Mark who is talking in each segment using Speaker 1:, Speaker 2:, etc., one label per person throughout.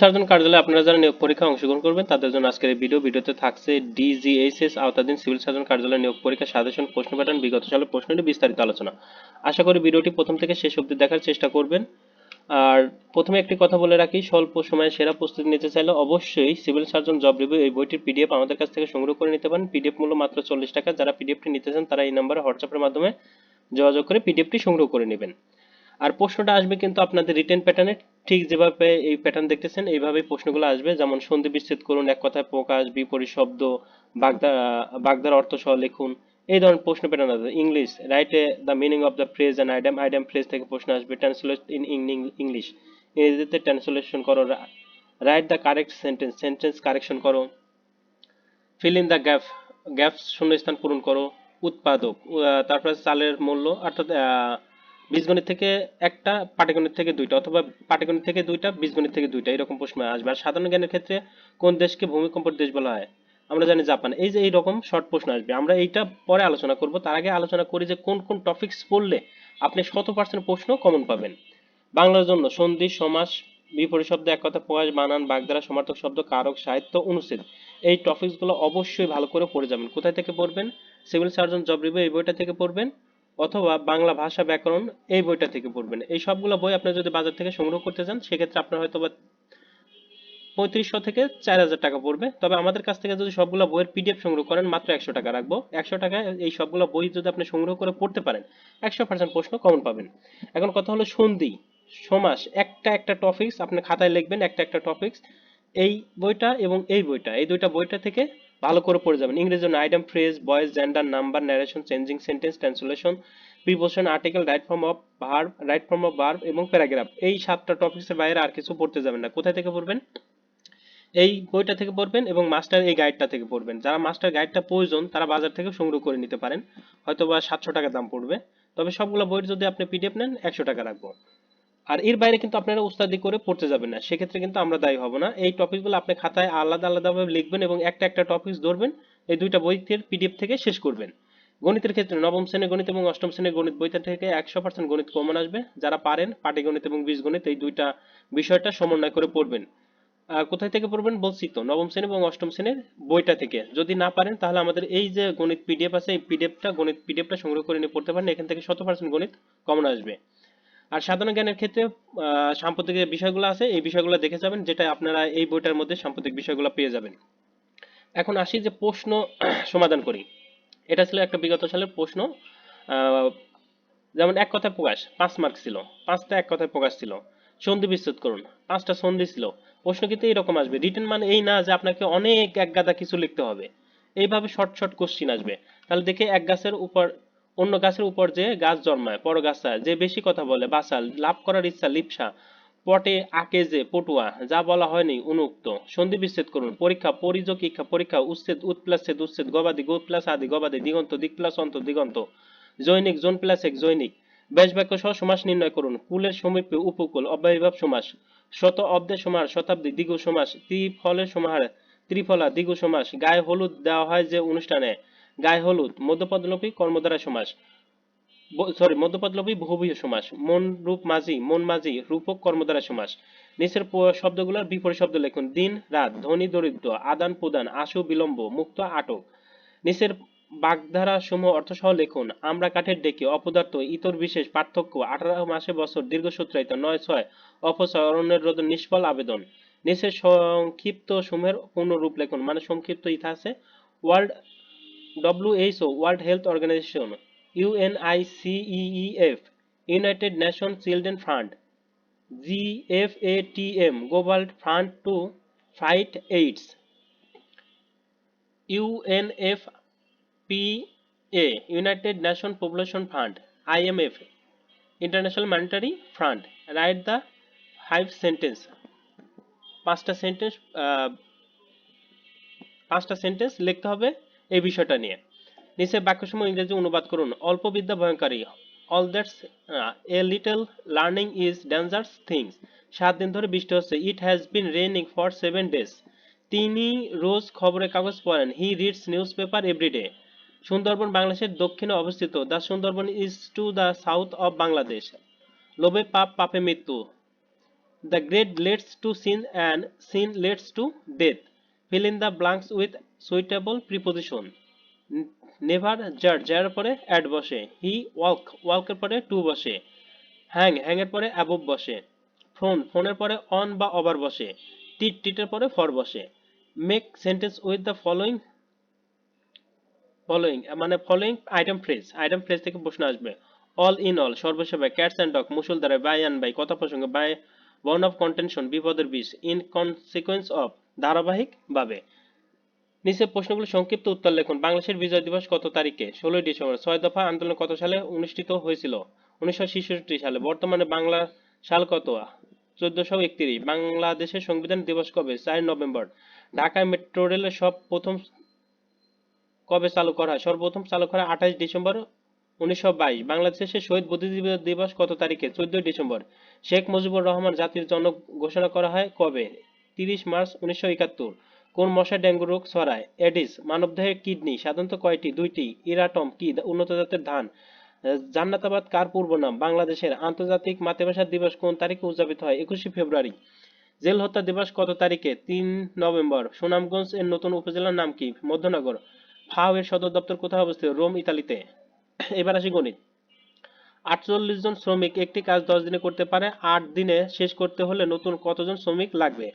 Speaker 1: Surgeon কার্যালয়ে আপনারা যারা নিয়োগ পরীক্ষা অংশগ্রহণ করবেন, তাদের জন্য আজকের এই ভিডিও, ভিডিওতে থাকছে ডিজিএইচএস আওতাধীন সিভিল সার্জন কার্যালয় নিয়োগ পরীক্ষা সাজেশন, প্রশ্ন প্যাটার্ন, বিগত সালের প্রশ্নটি বিস্তারিত আলোচনা। আশা করি ভিডিওটি প্রথম থেকে শেষ অবধি দেখার চেষ্টা করবেন। আর প্রথমে একটি কথা বলে রাখি, স্বল্প সময়ে সেরা প্রস্তুতি নিতে চাইলে অবশ্যই সিভিল সার্জন জব রিভিউ এই বইটির পিডিএফ আমাদের কাছ থেকে সংগ্রহ করে নিতে পারেন। পিডিএফ মূল্য মাত্র চল্লিশ টাকা। যারা পিডিএফটি নিতে চান, তারা এই নাম্বারে হোয়াটসঅ্যাপের মাধ্যমে যোগাযোগ করে পিডিএফটি সংগ্রহ করে নেবেন। আর প্রশ্নটা আসবে কিন্তু আপনাদের রিটেন প্যাটার্নে ঠিক যেভাবে এই প্যাটার্ন দেখতেছেন, এইভাবেই প্রশ্নগুলো আসবে। যেমন সন্ধি বিচ্ছেদ করুন, এক কথায় প্রকাশ, বিপরীত শব্দ, বাগদা, বাগদার অর্থ সহ লিখুন। এই ধরনের প্রশ্ন প্যাটার্ন আছে। English write the meaning of the phrase and idiom idiom phrase থেকে প্রশ্ন আসবে। ট্রান্সলেট ইন ইংলিশ ইংরেজিতে ট্রান্সলেশন করো write the correct sentence sentence correction করো। Fill in the gap gaps শূন্যস্থান পূরণ করো। উৎপাদক তারপরে চালের মূল্য, অর্থাৎ বীজগণিত থেকে একটা, পাটিগণিত থেকে দুইটা, অথবা পাটিগণিত থেকে দুইটা, বীজগণিত থেকে দুইটা, এরকম প্রশ্ন আসবে। আর সাধারণ জ্ঞানের ক্ষেত্রে কোন দেশকে ভূমিকম্পর দেশ বলা হয়? আমরা জানি জাপান। এই যে এইরকম শর্ট প্রশ্ন আসবে। আমরা এইটা পরে আলোচনা করব। তার আগে আলোচনা করি যে কোন কোন টপিকস পড়লে আপনি শত পার্সেন্ট প্রশ্ন কমন পাবেন। বাংলার জন্য সন্ধি, সমাস, বিপরীত শব্দ এক কথা প্রকাশ বানান, বাগধারা, সমার্থক শব্দ, কারক, সাহিত্য, অনুচ্ছেদ। এই টপিকসগুলো অবশ্যই ভালো করে পড়ে যাবেন। কোথায় থেকে পড়বেন? সিভিল সার্জন জব রিভিউ এই বইটা থেকে পড়বেন। অথবা বাংলা ভাষা ব্যাকরণ এই বইটা থেকে পড়বেন। এই সবগুলো বই আপনি যদি বাজার থেকে সংগ্রহ করতে চান, সেক্ষেত্রে আপনার হয়তো বা পঁয়ত্রিশশো থেকে চার হাজার টাকা পড়বে। তবে আমাদের কাছ থেকে যদি সবগুলো বইয়ের পিডিএফ সংগ্রহ করেন, মাত্র একশো টাকা রাখব। একশো টাকায় এই সবগুলো বই যদি আপনি সংগ্রহ করে পড়তে পারেন, একশো পার্সেন্ট প্রশ্ন কমন পাবেন। এখন কথা হলো সন্ধি, সমাস, একটা একটা টপিকস আপনি খাতায় লিখবেন, একটা একটা টপিকস এই বইটা এবং এই বইটা, এই দুইটা বইটা থেকে ভালো করে পড়ে যাবেন। ইংরেজি জন্য idiom phrase voice gender number narration changing sentence translation preposition article right form of verb right form of verb এবং প্যারাগ্রাফ এই সাতটা টপিকসের বাইরে আর কিছু পড়তে যাবেন না। কোথায় থেকে পড়বেন? এই বইটা থেকে পড়বেন এবং মাস্টার এই গাইডটা থেকে পড়বেন। যারা মাস্টার গাইডটা প্রয়োজন, তারা বাজার থেকে সংগ্রহ করে নিতে পারেন। হয়তো বা সাতশো টাকা দাম পড়বে। তবে সবগুলো বইয়ের যদি আপনি পিডিএফ নেন, একশো টাকা রাখব। আর এর বাইরে কিন্তু আপনারা উস্তাদি করে পড়তে যাবেন না। সেক্ষেত্রে কিন্তু আমরা দায়ী হব না। এই টপিকগুলো আপনি খাতায় আলাদা আলাদাভাবে লিখবেন এবং একটা একটা টপিক ধরবেন, এই দুইটা বইয়ের পিডিএফ থেকে শেষ করবেন। গণিতের ক্ষেত্রে নবম শ্রেণির গণিত এবং অষ্টম শ্রেণির গণিত বইটা থেকে একশো পার্সেন্ট গণিত কমন আসবে। যারা পারেন পাটিগণিত এবং বীজগণিত এই দুইটা বিষয়টা সমন্বয় করে পড়বেন। কোথায় থেকে পড়বেন? বলছি তো, নবম শ্রেণি এবং অষ্টম শ্রেণির বইটা থেকে। যদি না পারেন, তাহলে আমাদের এই যে গণিত পিডিএফ আছে, এই পিডিএফটা গণিত পিডিএফটা সংগ্রহ করে নিয়ে পড়তে পারেন। এখান থেকে শত পার্সেন্ট গণিত কমন আসবে। আর সাধারণ জ্ঞানের ক্ষেত্রে সাম্প্রতিক যে বিষয়গুলো আছে, এই বিষয়গুলো দেখে যাবেন, যেটা আপনারা এই বইটার মধ্যে সাম্প্রতিক বিষয়গুলো পেয়ে যাবেন। এখন আসি যে প্রশ্ন সমাধান করি। এটা ছিল একটা বিগত সালের প্রশ্ন। যেমন এক কথায় প্রকাশ, পাঁচ মার্ক ছিল। পাঁচটা এক কথায় প্রকাশ ছিল। সন্ধি বিচ্ছেদ করুন, পাঁচটা সন্ধি ছিল। প্রশ্ন কিন্তু এরকম আসবে রিটেন মানে এই না যে আপনাকে অনেক এক গাদা কিছু লিখতে হবে। এইভাবে শর্ট শর্ট কোশ্চিন আসবে। তাহলে দেখে এক গাছের উপর অন্য গাছের উপর যে গাছ জন্মায় পর গাছায় যে বেশি কথা বলে বাসাল লাভ করার ইচ্ছা, লিপসা, পটে আকে যে পটুয়া, যা বলা হয়নি অনুক্ত সন্ধি বিচ্ছেদ করুন, পরীক্ষা, পরিযোগ ইচ্ছা পরীক্ষা, উচ্ছেদ উৎ প্লাস উচ্ছেদ গবাদি গো প্লাস আদি, গবাদি, দিগন্ত দিক প্লাস অন্ত, দিগন্ত। জৈনিক জোন প্লাস এক জৈনিক। বেশ বাক্য সহ সমাস নির্ণয় করুন, কুলের সমীপে উপকূল, অব্যয়ভাব সমাস। শত অব্দে সমাহার, শতাব্দী দ্বিগু সমাস, ত্রিফলের সমাহার, ত্রিফলা দ্বিগু সমাস। গায়ে হলুদ দেওয়া হয় যে অনুষ্ঠানে গায়ে হলুদ মধ্যপদলোপী কর্মদ্বারা সমাস। সরি মধ্যপদলোপী বহুবীয় সমাস। মন রূপ মাঝি, মন মাঝি, রূপক কর্মদ্বারা সমাস। নিচের শব্দগুলোর বিপরীত শব্দ লিখুন, দিন, রাত, ধনী, দরিদ্র, আদান প্রদান, আশু, বিলম্ব, মুক্ত, আটক। নিচের বাগধারা সমূহ অর্থসহ লিখুন, আমরা কাঠের ডেকে অপদার্থ, ইতর বিশেষ, পার্থক্য, আঠারো মাসে বছর দীর্ঘসূত্রায়িত নয় ছয় অপচয় অরণ্যের রোধ, নিষ্ফল আবেদন। নিচের সংক্ষিপ্ত সমূহের পূর্ণরূপ লিখুন মানে সংক্ষিপ্ত ইতিহাসে world WHO world health organization UNICEF united nation children fund GFATM global fund to fight AIDS UNFPA united nation population fund IMF international monetary fund write the five sentence পাঁচটা সেন্টেন্স পাঁচটা সেন্টেন্স লিখতে হবে এই বিষয়টা নিয়ে। নিচে বাক্যসমূহ ইংরেজি অনুবাদ করুন। অল্প বিদ্যা ভয়ঙ্করী all that's a little learning is dangerous things সাত দিন ধরে বৃষ্টি হচ্ছে। It has been raining for seven days তিনি রোজ খবরের কাগজ পড়েন। He reads newspaper everyday Sundarban বাংলাদেশের দক্ষিণে অবস্থিত। The Sundarban is to the south of Bangladesh লোভে পাপ, পাপে মৃত্যু। The greed leads to sin and sin leads to death fill in the blanks with suitable preposition never jar যার পরে add বসে হি ওয়াক ওয়াকের পরে টু বসে হ্যাং হ্যাংয়ের পরে অ্যাবভ বসে ফোন ফোনের পরে অন বা ওভার বসে টিট টিটের পরে ফর বসে make sentence with the following following মানে following idiom phrase idiom phrase থেকে প্রশ্ন আসবে অল ইন অল সর্বসেবায় ক্যাটস অ্যান্ড ডগ মুসুল দ্বারা বাই অ্যান্ড বাই কথা প্রসঙ্গে বাই বর্ন অফ কন্টেনশন বিপদের বিষ ইন কনসিকোয়েন্স অফ ধারাবাহিক ভাবে নিচে প্রশ্নগুলো সংক্ষিপ্ত উত্তর লিখুন। বাংলাদেশের বিজয় দিবস কত তারিখে? ষোলোই ডিসেম্বর। ছয় দফা আন্দোলন কত সালে অনুষ্ঠিত হয়েছিল? উনিশশো ছেষট্টি সালে। বর্তমানে বাংলা সাল কত? চোদ্দশো একত্রিশ। বাংলাদেশের সংবিধান দিবস কবে? চার নভেম্বর। ঢাকায় মেট্রো রেলের সব প্রথম কবে চালু করা সর্বপ্রথম চালু করা আঠাশ ডিসেম্বর উনিশশো বাইশ। বাংলাদেশের শহীদ বুদ্ধিজীবী দিবস কত তারিখে? চোদ্দই ডিসেম্বর। শেখ মুজিবুর রহমান জাতির জনক ঘোষণা করা হয় কবে? তিরিশ মার্চ উনিশশো একাত্তর। কোন মশা ডেঙ্গু রোগ ছড়ায়? এডিস, মানবদেহের কিডনি, সাধারণত কয়টি? দুইটি। ইরাটম, কি? উন্নত জাতের ধান। জান্নাতাবাদ কার পূর্ব নাম? বাংলাদেশের আন্তর্জাতিক মাতৃভাষা দিবস কোন তারিখে উদযাপিত হয়? একুশে ফেব্রুয়ারি। জেল হত্যা দিবস কত তারিখে? তিন নভেম্বর। সুনামগঞ্জ এর নতুন উপজেলার নাম কি? মধ্যনগর। ফাও এর সদর দপ্তর কোথায় অবস্থিত? রোম, ইতালিতে। এবার আসি গণিত। আটচল্লিশ জন শ্রমিক একটি কাজ দশ দিনে করতে পারে। আট দিনে শেষ করতে হলে নতুন কতজন শ্রমিক লাগবে?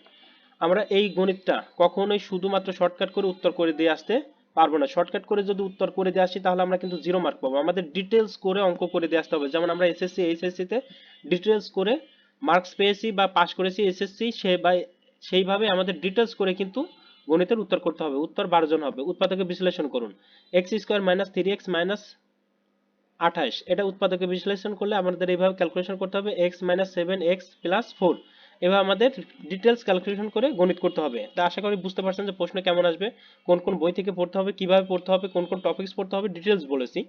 Speaker 1: আমরা এই গণিতটা কখনোই শুধুমাত্র শর্টকাট করে উত্তর করে দিয়ে আসতে পারব না। শর্টকাট করে যদি উত্তর করে দিয়ে আসি, তাহলে আমরা কিন্তু জিরো মার্ক পাবো। আমাদের ডিটেলস করে অঙ্ক করে দিয়ে আসতে হবে। যেমন আমরা এসএসসি এইচএসসি তে ডিটেলস করে মার্কস পেয়েছি বা পাস করেছি এসএসসি সে বা, সেইভাবে আমাদের ডিটেলস করে কিন্তু গণিতের উত্তর করতে হবে। উত্তর বারো জন হবে। উৎপাদকে বিশ্লেষণ করুন। X square minus three x minus আঠাশ। এটা উৎপাদকে বিশ্লেষণ করলে আমাদের এইভাবে ক্যালকুলেশন করতে হবে। X minus seven x plus four এবার আমাদের ডিটেলস ক্যালকুলেশন করে গণিত করতে হবে। তা আশা করি বুঝতে পারছেন যে প্রশ্ন কেমন আসবে, কোন কোন বই থেকে পড়তে হবে, কীভাবে পড়তে হবে, কোন কোন টপিকস পড়তে হবে ডিটেলস বলেছি।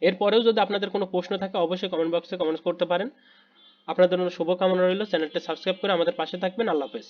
Speaker 1: এরপরেও যদি আপনাদের কোনো প্রশ্ন থাকে, অবশ্যই কমেন্ট বক্সে কমেন্টস করতে পারেন। আপনাদের জন্য শুভকামনা রইল। চ্যানেলটা সাবস্ক্রাইব করে আমাদের পাশে থাকবেন। আল্লাহ হাফেজ।